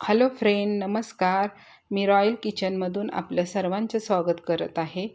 Hello friend नमस्कार. मी royal किचनमधून आपलं सर्वांचं स्वागत करत आहे.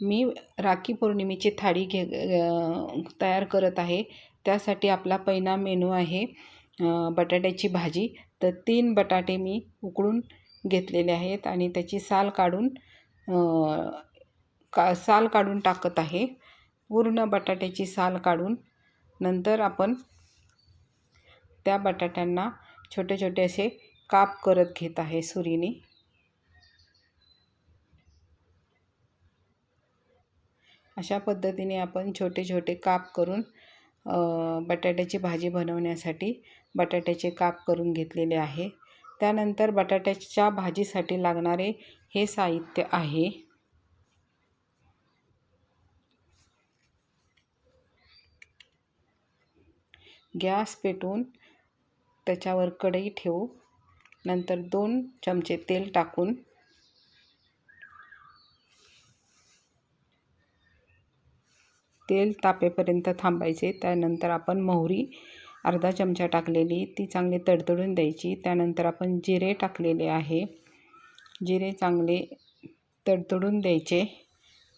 मी राखी पौर्णिमेची थाळी घे तयार करत आहे. त्यासाठी आपला पहिला मेनू आहे बटाट्याची भाजी. तर तीन बटाटे मी उकळून घेतलेले आहेत आणि त्याची साल काढून का साल काढून टाकत आहे. पूर्ण बटाट्याची साल काढून नंतर आपण त्या बटाट्यांना छोटे छोटे असे काप करत घेत आहे सुरीने. अशा पद्धतीने आपण छोटे छोटे काप करून बटाट्याची भाजी बनवण्यासाठी बटाट्याचे काप करून घेतलेले आहे. त्यानंतर बटाट्याच्या भाजीसाठी लागणारे हे साहित्य आहे. गॅस पेटून त्याच्यावर कढई ठेवू. नंतर दोन चमचे तेल टाकून तेल तापेपर्यंत थांबायचे. त्यानंतर आपण मोहरी अर्धा चमचा टाकलेली ती चांगली तडतडून द्यायची. त्यानंतर आपण जिरे टाकलेले आहे. जिरे चांगले तडतडून द्यायचे.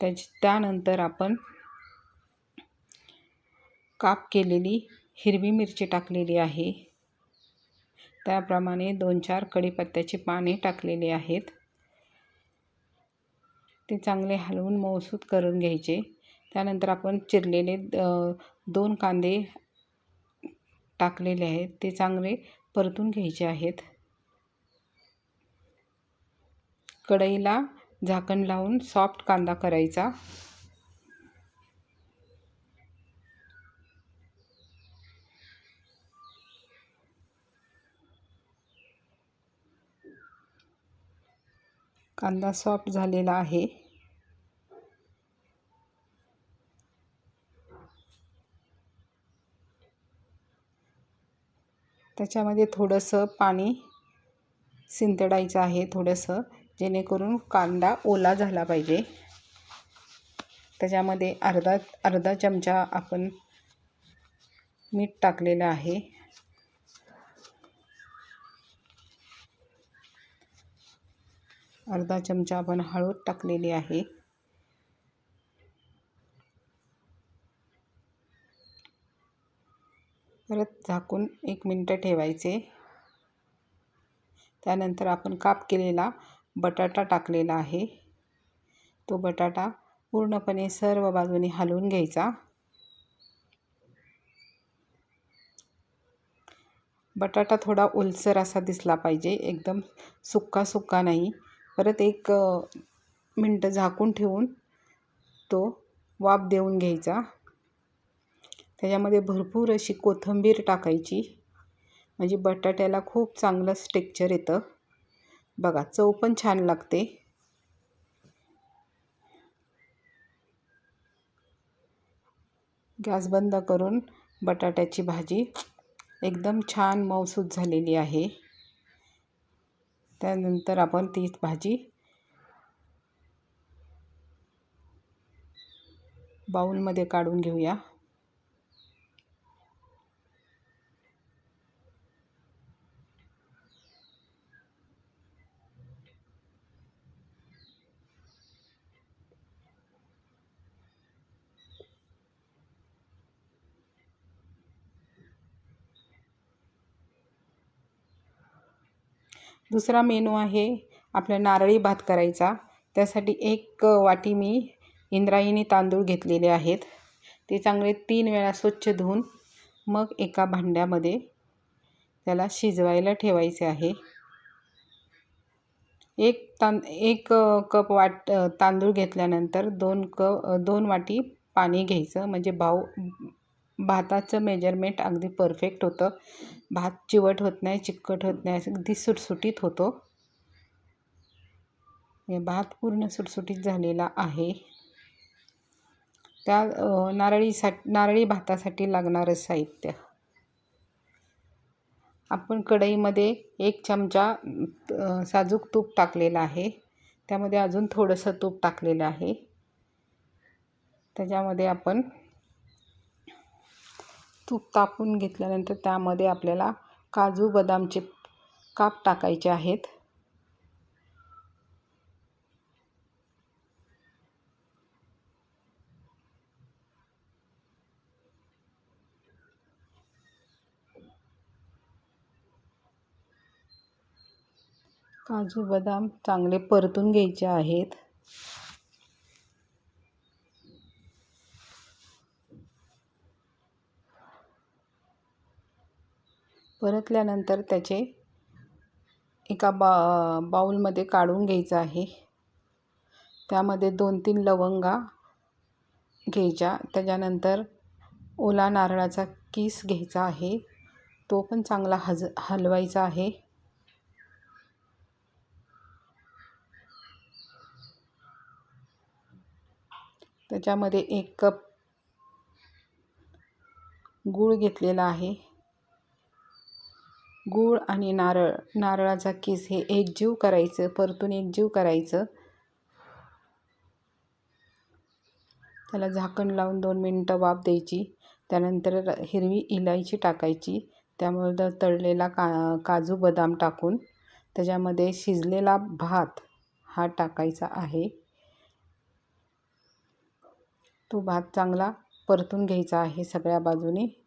त्याच त्यानंतर आपण काप केलेली हिरवी मिरची टाकलेली आहे. त्याप्रमाणे दोन चार कढीपत्त्याची पाने टाकलेली आहेत. ते चांगले हलवून मऊसूत करून घ्यायचे. त्यानंतर आपण चिरलेले दोन कांदे टाकलेले आहेत. ते चांगले परतून घ्यायचे आहेत. कढईला झाकण लावून सॉफ्ट कांदा करायचा. कांदा सॉफ्ट झालेला आहे. त्याच्यामध्ये थोडंसं पाणी सिंतडायचं आहे थोडंसं जेणेकरून कांदा ओला झाला पाहिजे. त्याच्यामध्ये अर्धा अर्धा चमचा आपण मीठ टाकलेलं आहे. अर्धा चमचा आपण हळद टाकलेली आहे. परत झाकून एक मिनटं ठेवायचे. त्यानंतर आपण काप केलेला बटाटा टाकलेला आहे. तो बटाटा पूर्णपणे सर्व बाजूने हलवून घ्यायचा. बटाटा थोडा ओलसर असा दिसला पाहिजे. एकदम सुक्का सुक्का नाही. परत एक मिनटं झाकून ठेवून तो वाफ देऊन घ्यायचा. त्याच्यामध्ये भरपूर अशी कोथिंबीर टाकायची. म्हणजे बटाट्याला खूप चांगलं स्टेक्चर येतं. बघा चव पण छान लागते. गॅस बंद करून बटाट्याची भाजी एकदम छान मऊसूत झालेली आहे. त्यानंतर आपण तीच भाजी बाऊलमध्ये काढून घेऊया. दुसरा मेनू आहे आपल्या नारळी भात करायचा. त्यासाठी एक वाटी मी इंद्रायणी तांदूळ घेतलेले आहेत. ते चांगले तीन वेळा स्वच्छ धुवून मग एका भांड्यामध्ये त्याला शिजवायला ठेवायचे आहे. एक तां एक कप वाट तांदूळ घेतल्यानंतर दोन क दोन वाटी पाणी घ्यायचं. म्हणजे भाऊ भाताचं मेजरमेंट अगदी परफेक्ट होतं. भात चिवट होत नाही चिकट होत नाही अगदी सुटसुटीत होतो. भात पूर्ण सुटसुटीत झालेला आहे. त्या नारळीसाठी नारळी भातासाठी लागणारं साहित्य. आपण कढईमध्ये एक चमचा साजूक तूप टाकलेलं आहे. त्यामध्ये अजून थोडंसं तूप टाकलेलं आहे. त्याच्यामध्ये आपण तूप तापून घेतल्यानंतर त्यामध्ये आपल्याला काजू बदामचे काप टाकायचे आहेत. काजू बदाम चांगले परतून घ्यायचे आहेत. परतल्यानंतर त्याचे एका बा बाऊलमध्ये काढून घ्यायचं आहे. त्यामध्ये दोन तीन लवंगा घ्यायच्या. त्याच्यानंतर ओला नारळाचा किस घ्यायचा आहे. तो पण चांगला हज हलवायचा आहे. त्याच्यामध्ये एक कप गूळ घेतलेला आहे. गूळ आणि नारळ. नारळाचा किस हे एकजीव करायचं परतून एकजीव करायचं. त्याला झाकण लावून दोन मिनटं वाफ द्यायची. त्यानंतर हिरवी इलायची टाकायची. त्यामुळे तळलेला का काजू बदाम टाकून त्याच्यामध्ये शिजलेला भात हा टाकायचा आहे. तो भात चांगला परतून घ्यायचा आहे सगळ्या बाजूने.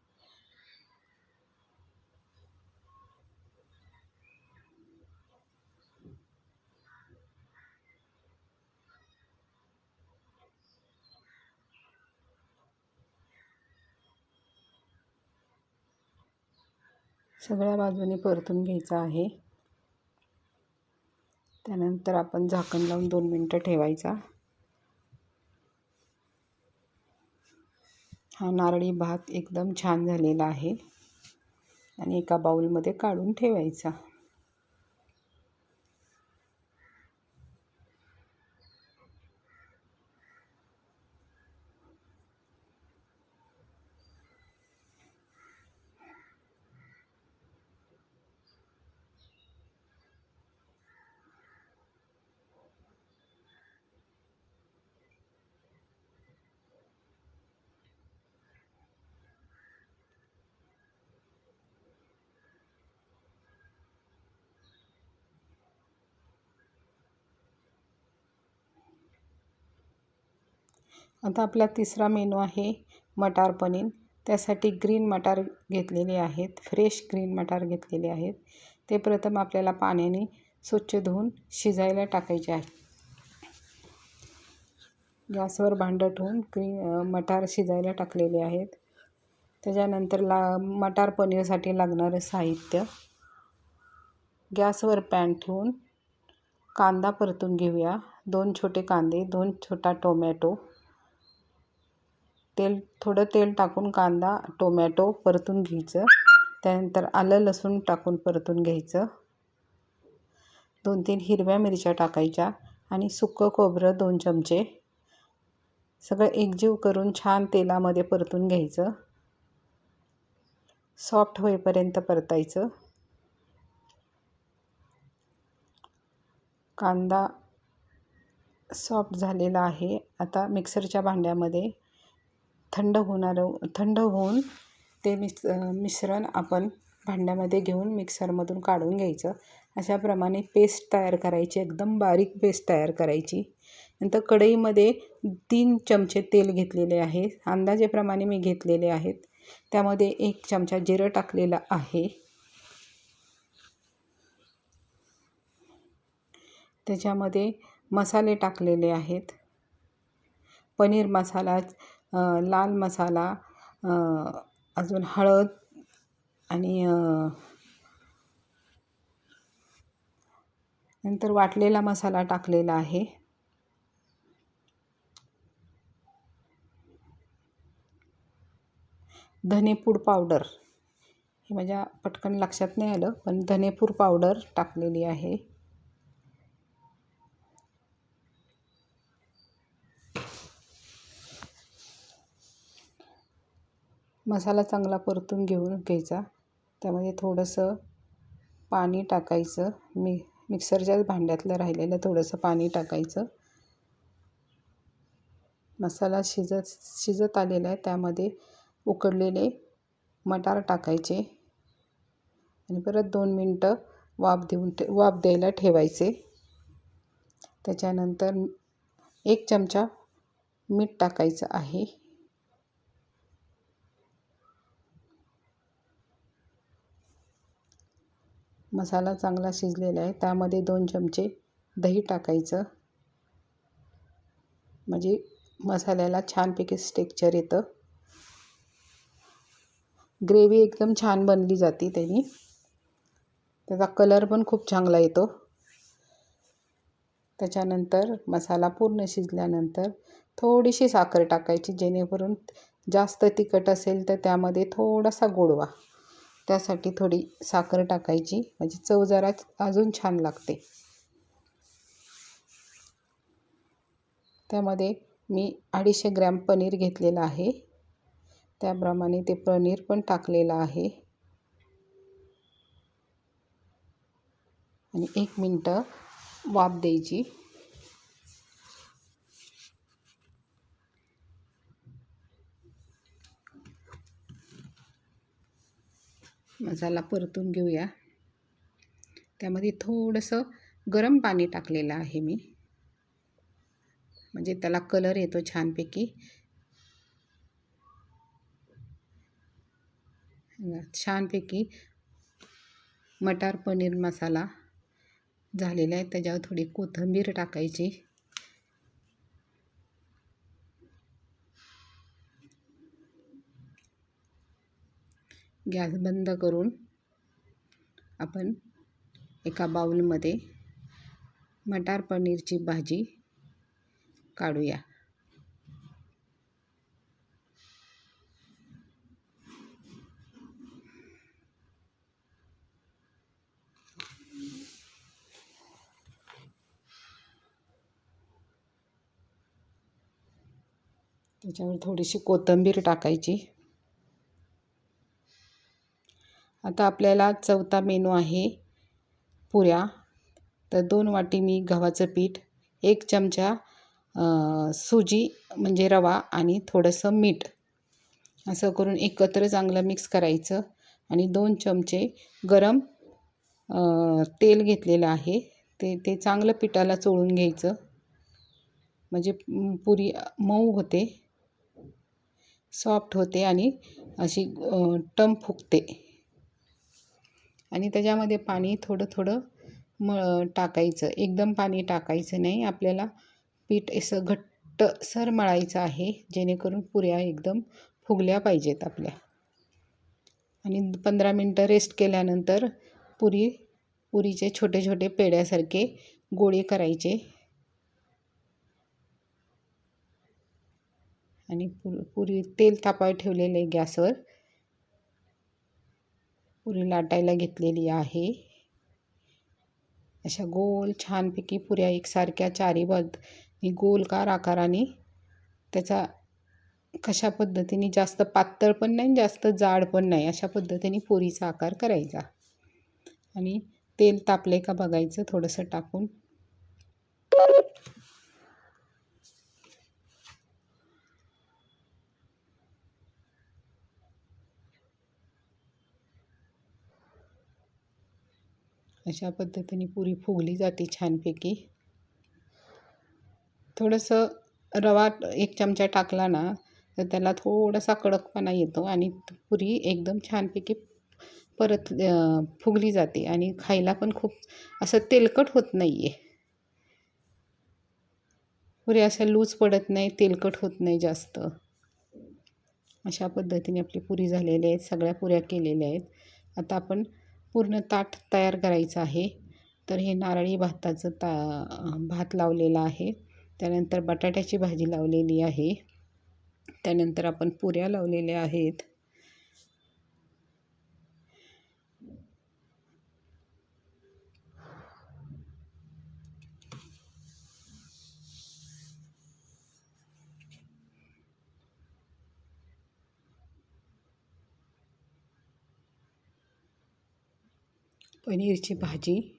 सगळ्या बाजूने परतून घ्यायचा आहे. त्यानंतर आपण झाकण लावून दोन मिनटं ठेवायचा. हा नारळी भात एकदम छान झालेला आहे. आणि एका बाऊलमध्ये काढून ठेवायचा. आता आपला तिसरा मेनू आहे मटार पनीर. त्यासाठी ग्रीन मटार घेतलेले आहेत फ्रेश ग्रीन मटार घेतलेले आहेत. ते प्रथम आपल्याला पाण्याने स्वच्छ धुवून शिजायला टाकायचे आहे. गॅसवर भांडं ठेवून ग्रीन मटार शिजायला टाकलेले आहेत. त्याच्यानंतर ला मटार पनीरसाठी लागणारं साहित्य. गॅसवर पॅन ठेवून कांदा परतून घेऊया. दोन छोटे कांदे दोन छोटा टोमॅटो. तेल थोडं तेल टाकून कांदा टोमॅटो परतून घ्यायचं. त्यानंतर आलं लसूण टाकून परतून घ्यायचं. दोन तीन हिरव्या मिरच्या टाकायच्या आणि सुकं खोबरं दोन चमचे. सगळं एकजीव करून छान तेलामध्ये परतून घ्यायचं. सॉफ्ट होईपर्यंत परतायचं. कांदा सॉफ्ट झालेला आहे. आता मिक्सरच्या भांड्यामध्ये थंड होणारं थंड होऊन ते मिक्स मिश्रण आपण भांड्यामध्ये घेऊन मिक्सरमधून काढून घ्यायचं. अशाप्रमाणे पेस्ट तयार करायची एकदम बारीक पेस्ट तयार करायची. नंतर कढईमध्ये तीन चमचे तेल घेतलेले आहे. अंदाजेप्रमाणे मी घेतलेले आहेत. त्यामध्ये एक चमचा जिरं टाकलेलं आहे. त्याच्यामध्ये मसाले टाकलेले आहेत. पनीर मसाला लाल मसाला अजून हळद आणि नंतर वाटलेला मसाला टाकलेला आहे. धनेपूड पावडर. हे माझ्या पटकन लक्षात नाही आलं पण धनेपूड पावडर टाकलेली आहे. मसाला चांगला परतून घेऊन घ्यायचा. त्यामध्ये थोडंसं पाणी टाकायचं. मी मिक्सरच्याच भांड्यातलं राहिलेलं थोडंसं पाणी टाकायचं. मसाला शिजत शिजत आलेला आहे. त्यामध्ये उकडलेले मटार टाकायचे. आणि परत दोन मिनटं वाफ देऊन ठे वाफ द्यायला ठेवायचे. त्याच्यानंतर एक चमचा मीठ टाकायचं आहे. मसाला चांगला शिजलेला आहे. त्यामध्ये दोन चमचे दही टाकायचं. म्हणजे मसाल्याला छानपैकी स्टेक्चर येतं. ग्रेव्ही एकदम छान बनली जाते त्यांनी. त्याचा कलर पण खूप चांगला येतो. त्याच्यानंतर मसाला पूर्ण शिजल्यानंतर थोडीशी साखर टाकायची जेणेकरून जास्त तिखट असेल तर त्यामध्ये थोडासा गोडवा. त्यासाठी थोडी साखर टाकायची. म्हणजे चव जरा अजून छान लागते. त्यामध्ये मी अडीचशे ग्रॅम पनीर घेतलेलं आहे. त्याप्रमाणे ते पनीर पण टाकलेलं आहे. आणि एक मिनटं वाफ द्यायची. मसाला परतून घेऊया. त्यामध्ये थोडंसं गरम पाणी टाकलेलं आहे मी. म्हणजे त्याला कलर येतो छानपैकी. छानपैकी मटार पनीर मसाला झालेला आहे. त्याच्यावर थोडी कोथिंबीर टाकायची. गॅस बंद करून आपण एका बाउलमध्ये मटार पनीरची भाजी काढूया. त्याच्यावर थोडीशी कोथिंबीर टाकायची. आता आपल्याला चौथा मेनू आहे पुऱ्या. तर दोन वाटी मी गव्हाचं पीठ एक चमचा सुजी म्हणजे रवा आणि थोडंसं मीठ. असं करून एकत्र चांगलं मिक्स करायचं आणि दोन चमचे गरम तेल घेतलेलं आहे. ते ते चांगलं पिठाला चोळून घ्यायचं. म्हणजे पुरी मऊ होते सॉफ्ट होते आणि अशी टम फुगते. आणि त्याच्यामध्ये पाणी थोडं थोडं म टाकायचं. एकदम पाणी टाकायचं नाही. आपल्याला पीठ असं घट्ट सर मळायचं आहे जेणेकरून पुऱ्या एकदम फुगल्या पाहिजेत आपल्या. आणि पंधरा मिनटं रेस्ट केल्यानंतर पुरी पुरीचे छोटे छोटे पेड्यासारखे गोळे करायचे. आणि पु पुरी तेल तापाय ठेवलेले गॅसवर. पुरी लाटायला घेतलेली आहे. अशा गोल छानपैकी पुऱ्या एकसारख्या चारी बद गोलकार आकाराने त्याचा कशा पद्धतीने जास्त पातळ पण नाही जास्त जाड पण नाही अशा पद्धतीने पुरीचा आकार करायचा. आणि तेल तापले का बघायचं थोडंसं टाकून. अशा पद्धतीने पुरी फुगली जाते छानपैकी. थोडंसं रवा एक चमचा टाकला ना तर त्याला थोडासा कडकपणा येतो आणि पुरी एकदम छानपैकी परत फुगली जाते आणि खायला पण खूप असं तेलकट होत नाही आहे पुरी असं लूज पडत नाही तेलकट होत नाही जास्त. अशा पद्धतीने आपली पुरी झालेली आहेत सगळ्या पुऱ्या केलेल्या आहेत. आता आपण पूर्ण ताट तयार करायचं आहे. तर हे नारळी भाताचं ता भात लावलेला आहे. त्यानंतर बटाट्याची भाजी लावलेली आहे. त्यानंतर आपण पुऱ्या लावलेल्या आहेत. पनीरची भाजी.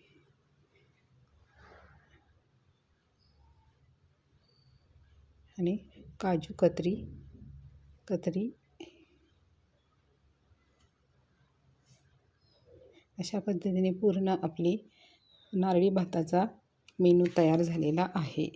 आणि काजू कतरी कतरी. अशा पद्धतीने पूर्ण आपली नारळी भाताचा मेनू तयार झालेला आहे.